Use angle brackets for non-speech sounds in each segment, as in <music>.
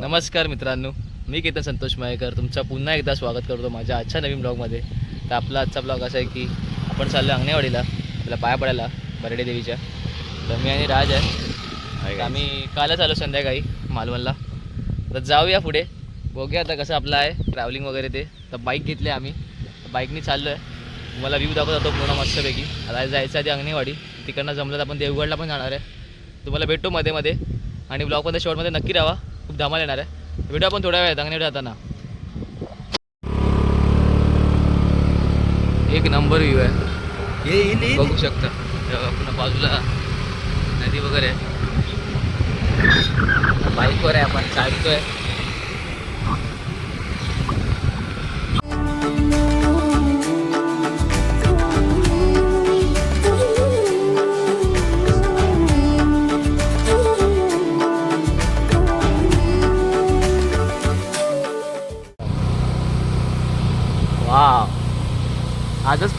नमस्कार. मित्रांनो मी केतन संतोष मयेकर तुमचं पुन्हा एकदा स्वागत करतो माझ्या आजच्या नवीन ब्लॉगमध्ये. तर आपला आजचा ब्लॉग असा आहे की आपण चाललो अंगणेवाडीला त्याला पाया पडायला बर्डे देवीच्या. तर मी आणि राज आहे. आम्ही कालच आलो संध्याकाळी मालवणला. तर जाऊया पुढे. बघूया आता कसं आपलं आहे ट्रॅव्हलिंग वगैरे ते. तर बाईक घेतली आम्ही. बाईकनी चाललो आहे तुम्हाला व्ह्यू दाखवत जातो पूर्ण मस्तपैकी. आता जायचं आधी अंगणेवाडी. तिकडनं जमलं तर आपण देवगडला पण जाणार आहे. तुम्हाला भेटतो मध्ये मध्ये. आणि ब्लॉगमध्ये शॉर्टमध्ये नक्की राहा. खूप धमाल येणार आहे. भेटू आपण थोड्या वेळात अंगणेवाडी जाताना. एक नंबर व्ह्यू आहे. बघू शकता. बघा, पुन्हा बाजूला नदी वगैरे बाईकवर आहे आपण चालतोय.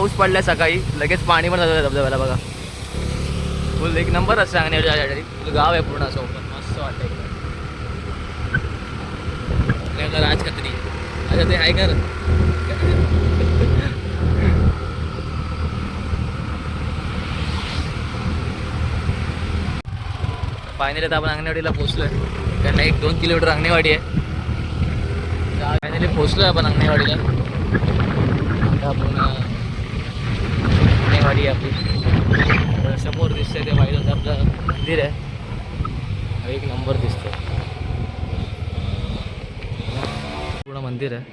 पाऊस पडलाय सकाळी. लगेच पाणी पण झालं धबधब्याला बघा. फुल एक नंबर असं सांगण्यासाठी गाव आहे पूर्ण असं. ओपन मस्त वाटतं राजखत्री राज खत्री. अच्छा ते आहे कर. फायनली आता आपण अंगणवाडीला पोचलोय त्यांना एक दोन किलोमीटर अंगणवाडी आहे. फायनली पोचलोय आपण अंगणेवाडीला. आता आपण वाडी आहे आपली. समोर दिसतंय ते वाडीला आपलं मंदिर आहे. एक नंबर दिसतो पूर्ण मंदिर आहे.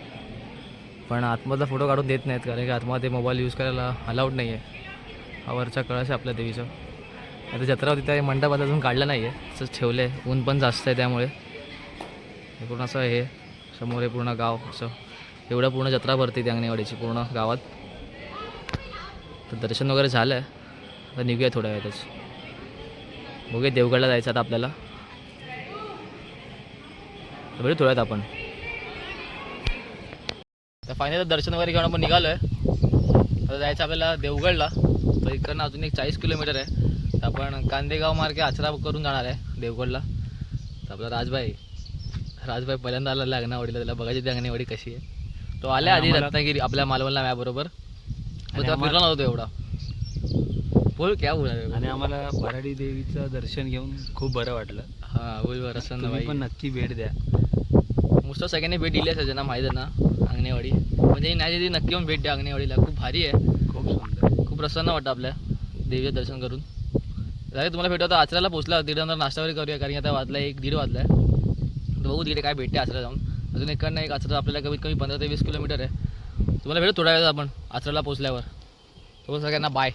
पण आतमधला फोटो काढून देत नाहीत कारण की आतमध्ये मोबाईल यूज करायला अलाउड नाही आहे हा वरचा कळस आहे आपल्या देवीचा. आता जत्रा होती त्या मंडपात अजून काढलं नाही आहे तसंच ठेवलं आहे ऊन पण जास्त आहे त्यामुळे. हे पूर्ण असं हे. समोर आहे पूर्ण गाव असं. एवढं पूर्ण जत्रा भरते ती अंगणेवाडीची पूर्ण गावात. तर दर्शन वगैरे झालं आहे आता निघूया थोड्या वेळातच. बघूया देवगडला जायचं आता आपल्याला. तर भेटू थोड्यात आपण. तर फायनल दर्शन वगैरे घेऊन आपण निघालो आहे आता जायचं आपल्याला देवगडला. तर इकडनं अजून एक चाळीस किलोमीटर आहे. तर आपण कांदेगाव मार्गे आचरा करून जाणार आहे देवगडला. तर आपला राजभाई. राजभाई पहिल्यांदा आला अंगणावाडीला त्याला बघायची ती अंगणवाडी कशी आहे. तो आल्या आधी रत्नागिरी आपल्या मालवणला तो तेव्हा फिरला नव्हतो एवढा. बोल क्या बोला आणि आम्हाला भराडी देवीचं दर्शन घेऊन खूप बरं वाटलं. हा बोल बरं तुम्ही पण नक्की भेट द्या. मोस्ट ऑफ सगळ्यांनी भेट दिली असेल ज्यांना माहीत आहे ना अंगणेवाडी. म्हणजे नाही दिली नक्की येऊन भेट द्या अंगणेवाडीला. खूप भारी आहे. खूप सुंदर. खूप प्रसन्न वाटतं आपल्या देवीचं दर्शन करून. जागे तुम्हाला भेटू आता आचऱ्याला पोचला. तिकडे नंतर नाश्ता वगैरे करूया कारण आता वाजला एक दीड वाजला आहे. बघू तिकडे काय भेटते आचरा जाऊन. अजून इकडनं एक आचरा आपल्याला कमीत कमी पंधरा ते वीस किलोमीटर आहे. तुम्हाला भेटू थोड्या वेळात आपण आचऱ्याला पोचल्यावर तो सगळ्यांना बाय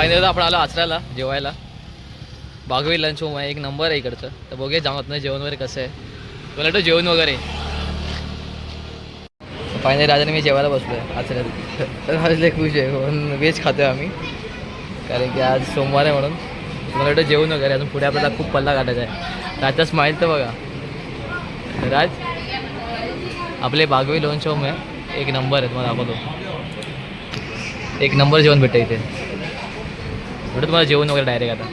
फायनल आपण आलो आचऱ्याला जेवायला. बागवी लंच होम आहे एक नंबर आहे इकडचं. तर बघूया जाऊन नाही जेवण वगैरे कसं आहे. तुला तो जेवण वगैरे. फायनली राजाने मी जेवायला बसलो आहे आचऱ्यात तर माझे खुश आहे म्हणून व्हेज खातो आम्ही. कारण की आज सोमवार आहे म्हणून. मला वाटतं जेवण वगैरे अजून पुढे आपल्याला खूप पल्ला काढायचा आहे. राजचा स्माईल तर बघा. राज आपले बागवी लोन होम आहे. एक नंबर आहे तुम्हाला दाखवतो. एक नंबर जेवण भेटतं इथे. भेटतं तुम्हाला जेवण वगैरे डायरेक्ट आता.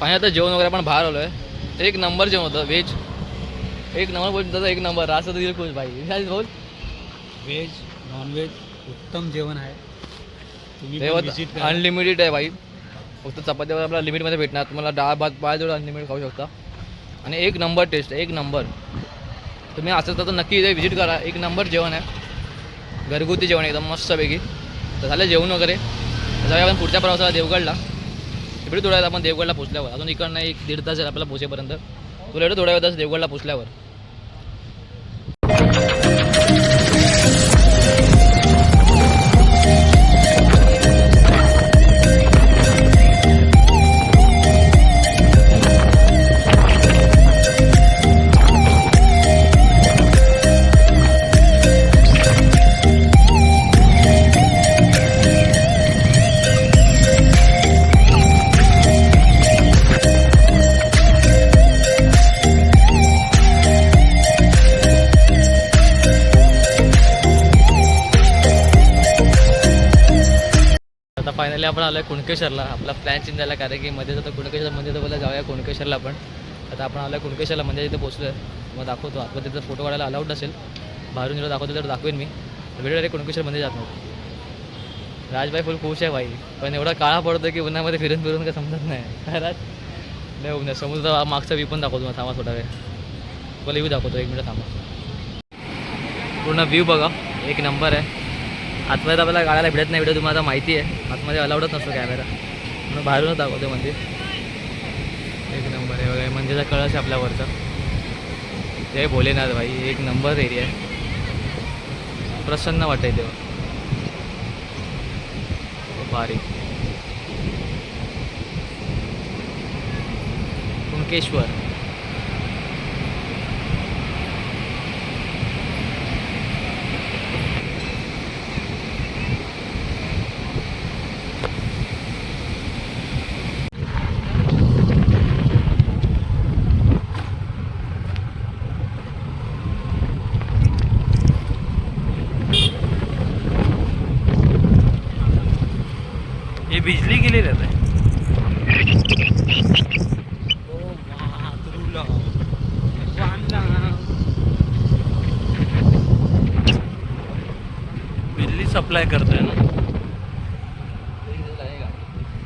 पाहिजे आता जेवण वगैरे आपण बाहेर आलो आहे एक नंबर जेवण होतं व्हेज. एक नंबर बोल दादा एक नंबर. असं तर दिल खुश भाई. <laughs> बोल. व्हेज नॉनव्हेज उत्तम जेवण आहे. अनलिमिटेड आहे भाई. फक्त चपात्यावर आपल्याला लिमिटमध्ये भेटणार. तुम्हाला डाळ भात पाय जोड अनलिमिटेड खाऊ शकता. आणि एक नंबर टेस्ट एक नंबर. तुम्ही असं तर नक्की इथे व्हिजिट करा. एक नंबर जेवण आहे. घरगुती जेवण एकदम मस्तपैकी. तर झालं जेवण वगैरे. जाऊया आपण पुढच्या प्रवासाला देवगडला. इकडे थोड्या वेळात आपण देवगडला पोचल्यावर अजून इकडनं एक दीड तास आहे आपल्याला पोचेपर्यंत तुला एवढं थोड्या वेळात देवगडला पोचल्यावर फायनली आपण आलो आहे कुणकेश्वरला. आपला प्लॅन चेंज झाला कारण की मध्ये आता कुणकेश्वर मंदिर तर बोला जाऊया कुणकेश्वरला आपण आता आपण आलो आहे कुणकेश्वरला म्हणजे तिथे पोचलो आहे मग दाखवतो. आतमध्ये तिथं फोटो काढायला अलाउड असेल. बाहेरून जेव्हा दाखवतो तर दाखवेन मी. व्हिडिओ डायरेक्ट कुणकेश्वर मंदिर जात नव्हतं राजबाई फुल खुश आहे भाई. पण एवढा काळा पडतो की उन्हामध्ये फिरून फिरून काय समजत नाही. राज नाही उन्हा समुद्र मागचा व्ह्यू पण दाखवतो. मग थांबा थोडा वेळ. तुला व्ह्यू दाखवतो. एक मिनिट थांबा. पूर्ण व्ह्यू बघा. एक नंबर आहे. आतमध्ये तर आपल्याला गाड्याला भेटत नाही व्हिडिओ तुम्हाला माहिती आहे. आतमध्ये अलाउडच नसतो कॅमेरा म्हणून बाहेरूनच दाखवतो मंदिर. एक नंबर आहे वगैरे मंदिरचा कळस आहे आपल्यावरचा. ते जय भोलेनाथ भाई एक नंबर एरिया आहे. प्रसन्न वाटतं तेव्हा. भारी. कुणकेश्वर हे बिजली गेली रहता है सप्लाय करतोय ना.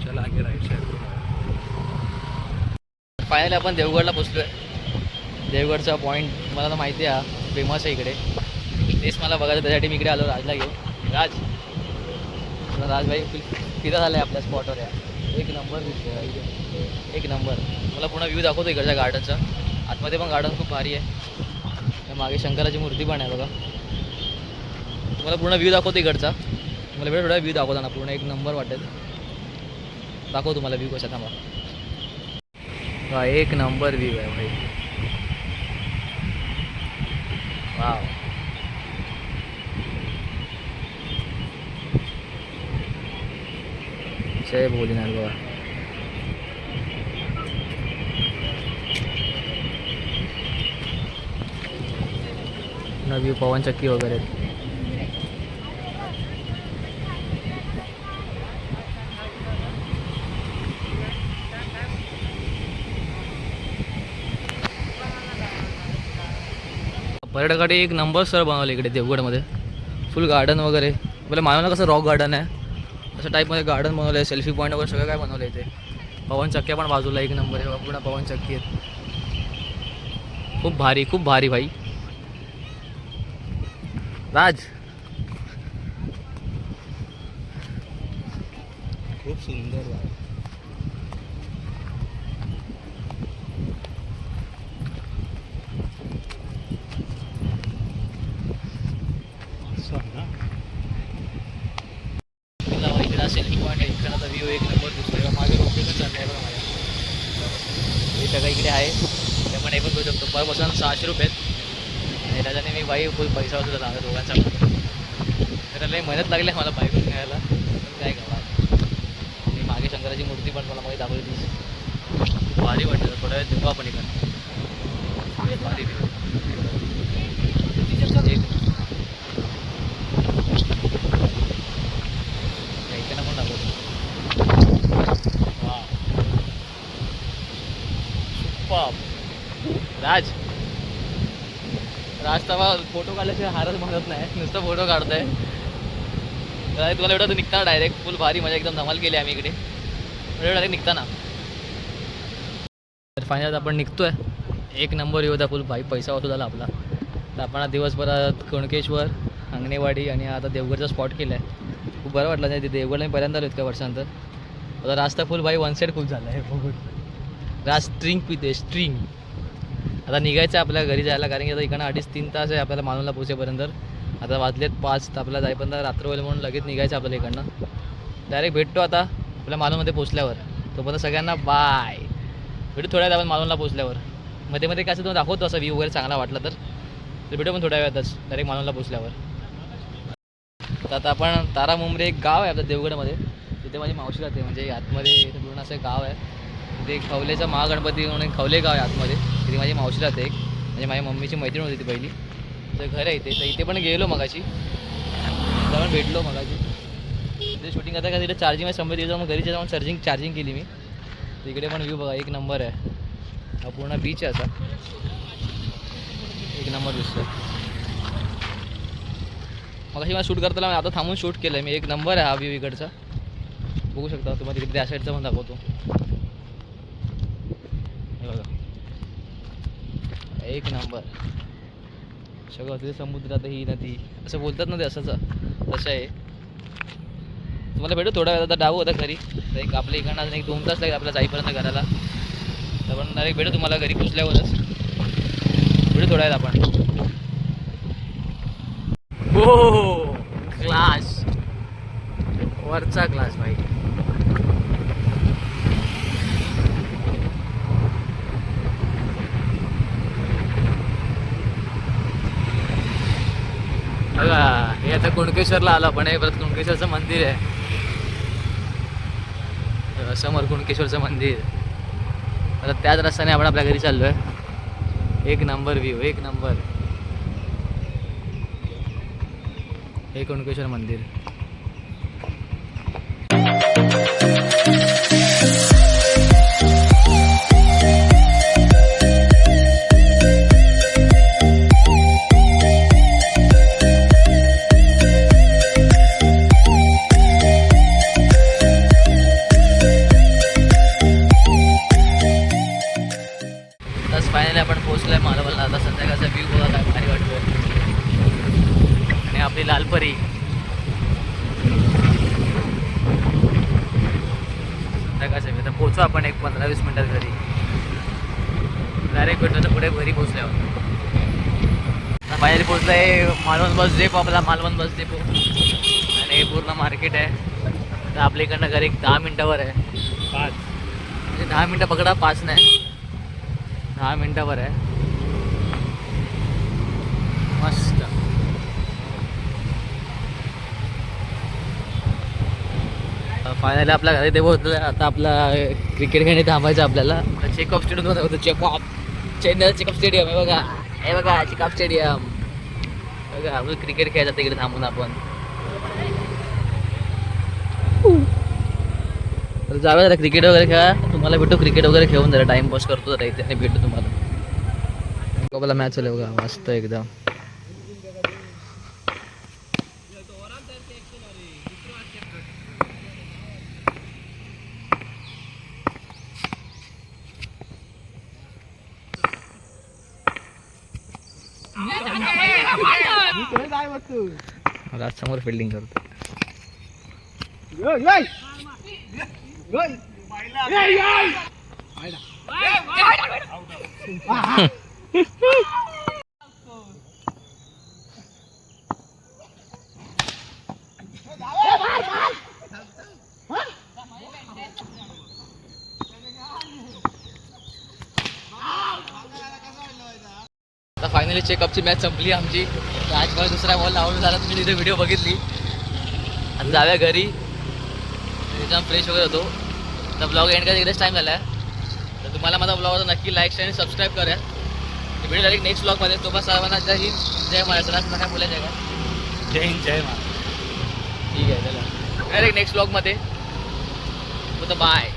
चला आगे राईट साईड फायनली आपण देवगडला पोचलोय. देवगडचा पॉईंट मला तर माहिती आहे हा फेमस आहे इकडे. तेच मला बघायचं त्यासाठी मी इकडे आलो राजला घेऊन. राज. राजभाई फिरत आलाय आपल्या स्पॉटवर या. एक नंबर. एक नंबर मला पूर्ण व्ह्यू दाखवतो इकडच्या गार्डनचा आतमध्ये पण गार्डन खूप भारी आहे. त्या मागे शंकराची मूर्ती पण आहे बघा. तुम्हाला पूर्ण व्ह्यू दाखवतो इकडचा. मला वेळ थोडा व्ह्यू दाखवता ना पूर्ण एक नंबर वाटेल. दाखव तुम्हाला व्ह्यू कसा थांबा हा एक नंबर व्ह्यू आहे भाई. वाव जय भोलेनाथ बाबा. नवी पवन चक्की वगैरे. पर्यटकासाठी एक नंबर सर बनवलं इकडे देवगडमध्ये. फुल गार्डन वगैरे. मला मानवला कसं रॉक गार्डन आहे? असं टाईपमध्ये गार्डन बनवलं आहे सेल्फी पॉईंट वगैरे सगळं काय बनवलं आहे इथे? पवन चक्क्या पण बाजूला एक नंबर आहे पूर्ण पवन चक्की आहेत. खूप भारी खूप भारी भाई. राज. खूप सुंदर आहे. असं आहे ना? लावा इकडे सेल्फी पॉईंट आहे इकडचा व्ह्यू एक नंबर दिसतोय मागे रोपे पण चालले आहे बघा माझ्या हे सगळं इकडे आहे. ते पण हे करू शकतो. पर पर्सन सहाशे रुपये आणि त्याच्याने मी बाई फुल पैसा वसूल झाला दोघांचा. तर लई मेहनत लागली आहे मला बाईक घ्यायला पण काय करा आणि मागे शंकराची मूर्ती पण मला मागे दाखवली. भारी वाटतं. थोड्या वेळ दुखा पण इकडे भारी view. एक इकडनं पण दाखवतो वा सुपाप राज. राज तवा फोटो काढल्याशिवाय हारच म्हणत नाही. नुसतं फोटो काढतोय. तर तुम्हाला एवढं निघता डायरेक्ट फुल भारी मजा एकदम धमाल केली आम्ही इकडे. डायरेक्ट निघताना. तर फायनल आपण निघतोय. एक नंबर येऊ द्या फुल भाई पैसा होतो झाला आपला. तर आपण दिवसभरात कणकेश्वर अंगणेवाडी आणि आता देवगडचा स्पॉट केला आहे खूप बरं वाटलं नाही ते देवगडला मी पहिल्यांदा आलो इतक्या वर्षानंतर. आता रास्ता फुल भाई वन साईड खूप झाला आहे बघून. राज स्ट्रिंग पिते स्ट्रिंग आता निघायचं आहे आपल्या घरी जायला कारण की आता इकडनं अडीच तीन तास आहे आपल्याला मानूला पोचेपर्यंत आता वाजलेत पाच तर आपल्याला जाईपर्यंत रात्र होईल म्हणून लगेच निघायचं आपल्याला इकडनं. डायरेक्ट भेटतो आता आपल्या मालूमध्ये पोचल्यावर तोपर्यंत सगळ्यांना बाय भेटू थोड्या वेळात आपण मालूमला पोचल्यावर मध्ये मध्ये कसं तुम्ही तुम्हाला दाखवतो असं व्ह्यू वगैरे चांगला वाटला तर. भेटू पण थोड्या वेळातच डायरेक्ट मालूमला पोचल्यावर तर आता आपण तारा मुंबरे एक गाव आहे आपल्या देवगडमध्ये. तिथे माझी मावशी राहते म्हणजे आतमध्ये पूर्ण असं एक गाव आहे. तिथे खवलेचं खवलेचा महागणपती म्हणून एक खवले गाव आहे आतमध्ये. तिथे माझी मावशी राहते एक. म्हणजे माझ्या मम्मीची मैत्रीण होती ती पहिली. तर घर आहे इथे. तर इथे पण गेलो मगाशी. जाऊन भेटलो मगाशी. तिथे शूटिंग करता का तिथे चार्जिंग आहे शंभर दिवसा मग घरीच्या जाऊन चार्जिंग चार्जिंग केली मी. तिकडे पण व्ह्यू बघा एक नंबर आहे. हा पूर्ण बीच आहे असा. एक नंबर दिसतो मग मला शूट करताना मी आता थांबून शूट केलं आहे मी. एक नंबर आहे हा व्ह्यू इकडचा. बघू शकता तुम्हाला तिकडे त्या साईडचा पण दाखवतो. हे बघा. एक नंबर. सगळं तिथे समुद्रात ही नदी असं बोलतात ना ते असंच. तसं आहे. तुम्हाला भेटू थोडा वेळ आता डावू होता घरी. तर एक आपल्या इकडनं अजून एक दोन तास लागेल आपल्याला जाईपर्यंत घराला. तर पण डायरेक्ट भेटू तुम्हाला घरी पोचल्यावरच. भेटू थोड्या वेळात आपण. हो क्लास वरचा क्लास भाई बघा हे आता कुणकेश्वरला आलो आपण. हे परत कुणकेश्वरचं मंदिर आहे. समोर कुणकेश्वरचं मंदिर. परत त्याच रस्त्याने आपण आपल्या घरी चाललो आहे एक नंबर व्ह्यू एक नंबर. हे कुणकेश्वर मंदिर. पोहोचलोय मालवणला. आता संध्याकाळचा व्ह्यू बघा काय भारी वाटतोय. आणि आपली लालपरी. संध्याकाळचा आता पोहोचू आपण एक पंधरा वीस मिनिटात घरी. डायरेक्ट भेटलो तर पुढे घरी पोहोचल्यावर. फायनली पोहोचलोय मालवण बस डेपो आपला मालवण बस डेपो आणि हे पूर्ण मार्केट आहे. तर आपल्या इकडनं घरी एक दहा मिनटावर आहे. पाच. म्हणजे दहा मिनटं पकडा पाच नाही. दहा मिनटावर आहे. मस्त. फायनली आपल्या घरी ते पोहोचलं आता आपला क्रिकेट खेळणे थांबायचं आपल्याला. चेकअप स्टेडियम होतं चेकअप चेन्नईचं चेकअप स्टेडियम आहे बघा. हे बघा चेकअप स्टेडियम बघा आपण क्रिकेट खेळायचं तिकडे थांबून आपण. जाऊया जरा क्रिकेट वगैरे खेळा. तुम्हाला भेटू क्रिकेट वगैरे खेळून जरा टाइमपास करतो जरा इथे आणि भेटू तुम्हाला. कबला मॅच आले बघा मस्त एकदम. राज समोर फिल्डिंग करतो. आता फायनली चेकअपची मॅच संपली आमची. आज मला दुसरा बॉल लावून झाला तुम्ही तिथे व्हिडिओ बघितली. आणि जाव्या घरी. एकदम फ्रेश वगैरे होतो. तर ब्लॉग एंड करायचा एकदाच टाईम झाला आहे तर तुम्हाला माझा ब्लॉग नक्की लाईक आणि सबस्क्राईब करा. व्हिडिओ डायरेक्ट नेक्स्ट ब्लॉगमध्ये तो बस सर्वांना जय हिंद जय महाराष्ट्र. काय बोलायचं आहे का जय हिंद जय मा ठीक आहे चला. डायरेक्ट नेक्स्ट ब्लॉगमध्ये बाय